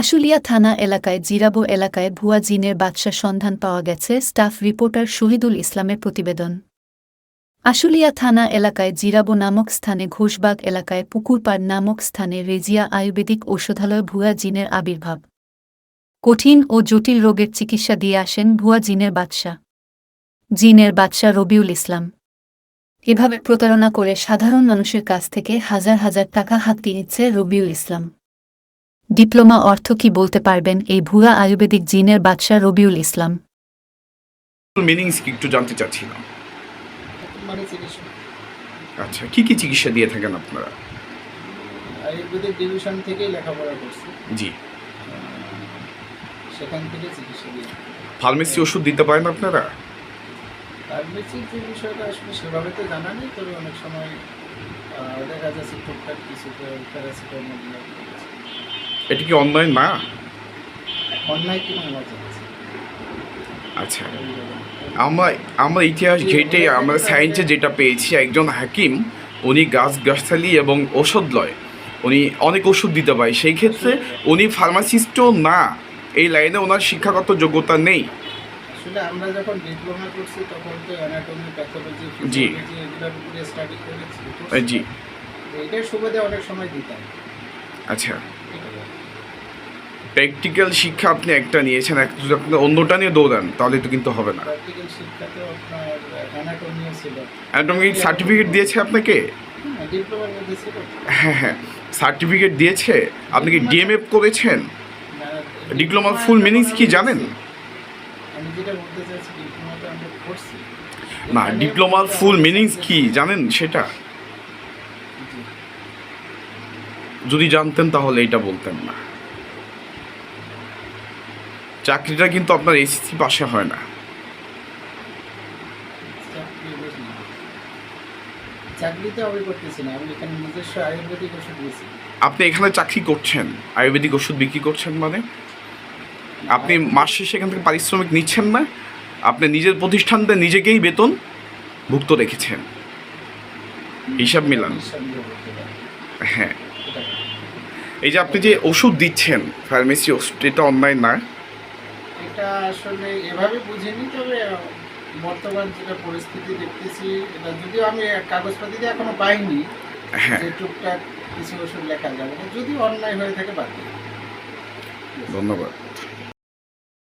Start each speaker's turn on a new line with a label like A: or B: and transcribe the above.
A: আশুলিয়া থানা এলাকায় জিরাবো এলাকায় ভুয়া জিনের বাদশা সন্ধান পাওয়া গেছে স্টাফ রিপোর্টার শহীদুল ইসলামের প্রতিবেদন। আশুলিয়া থানা এলাকায় জিরাবো নামক স্থানে ঘোষবাগ এলাকায় পুকুরপাড় নামক স্থানে রেজিয়া আয়ুর্বেদিক ঔষধালয় ভুয়া জিনের আবির্ভাব। কঠিন ও জটিল রোগের চিকিৎসা দিয়ে আসেন ভুয়া জিনের বাদশা। জিনের বাদশা রবিউল ইসলাম। এভাবে প্রতারণা করে সাধারণ মানুষের কাছ থেকে হাজার হাজার টাকা হাতিয়ে নিচ্ছে রবিউল ইসলাম। ডিপ্লোমা অর্থ কি বলতে পারবেন এই ভুয়া আয়ুর্বেদিক জিনের বাদশা রবিউল ইসলাম?
B: মিনিংস কি একটু জানতে চাচ্ছিলাম। আচ্ছা কি কি চিকিৎসা দিয়ে থাকেন আপনারা?
C: আয়ুর্বেদিক ডিভিশন থেকেই লেখাপড়া করছি।
B: জি।
C: সেখান থেকে চিকিৎসা দিই
B: ফার্মেসি ওষুধ দিতে পারেন আপনারা?
C: আয়ুর্বেদিক যে বিষয়টা আসলে সেভাবে তো জানা নেই তবে অনেক সময় দেখা যাচ্ছে টুকটাক কিছু প্যারাসিটামল
B: এটা কি অনলাইন না
C: অন্যায় কিনা আমার
B: আচ্ছা। আমরা আমরা ইতিহাস ঘেটে আমরা সায়েন্সে যেটা পেয়েছি একজন হাকিম উনি গাছ গাছালি এবং ওষুধ লয়। উনি অনেক ওষুধ দিতে পারে। সেই ক্ষেত্রে উনি ফার্মাসিস্টও না। এই লাইনে ওনার শিক্ষাগত যোগ্যতা নেই।
C: আসলে আমরা যখন ডিপ্লোমা করছি তখন তো অ্যানাটমি প্যাথোলজি
B: জি।
C: এগুলোর উপরে স্টাডি করেছি।
B: জি।
C: এটার সুবাদে অনেক সময় দিতাম।
B: আচ্ছা। প্র্যাকটিক্যাল শিক্ষা আপনি একটা নিয়েছেন এক যদি আপনি অন্যটা নিয়ে দৌড়ান তাহলে তো কিন্তু হবে না। অ্যাটমিক সার্টিফিকেট দিয়েছে আপনাকে? হ্যাঁ হ্যাঁ সার্টিফিকেট দিয়েছে? আপনি কি ডিএমএফ করেছেন? ডিপ্লোমার ফুল মিনিংস কি জানেন? না ডিপ্লোমার ফুল মিনিংস কি জানেন সেটা? যদি জানতেন তাহলে এটা বলতেন না। চাকরিটা কিন্তু আপনার এসএসসি পাশে হয় না। আপনি এখানে চাকরি করছেন আয়ুর্বেদিক ওষুধ বিক্রি করছেন মানে? আপনি মাস শেষে এখান থেকে পারিশ্রমিক নিচ্ছেন না আপনি নিজের প্রতিষ্ঠানতে নিজেকেই বেতন ভুক্ত রেখেছেন। হিসাব মিলান। হ্যাঁ। এই যে আপনি যে ওষুধ দিচ্ছেন ফার্মেসি ওষুধ এটা অনলাইন না।
C: এটা আসলে এভাবে বুঝিনি তবে বর্তমান যেটা পরিস্থিতি দেখতেছি এটা যদিও আমি কাগজপাতিতে এখনও পাইনি
B: হ্যাঁ
C: যে টুকটাক কিছু ওষুধ লেখা যাবে যদি অন্যায় হয়ে থাকে বাদ।
B: ধন্যবাদ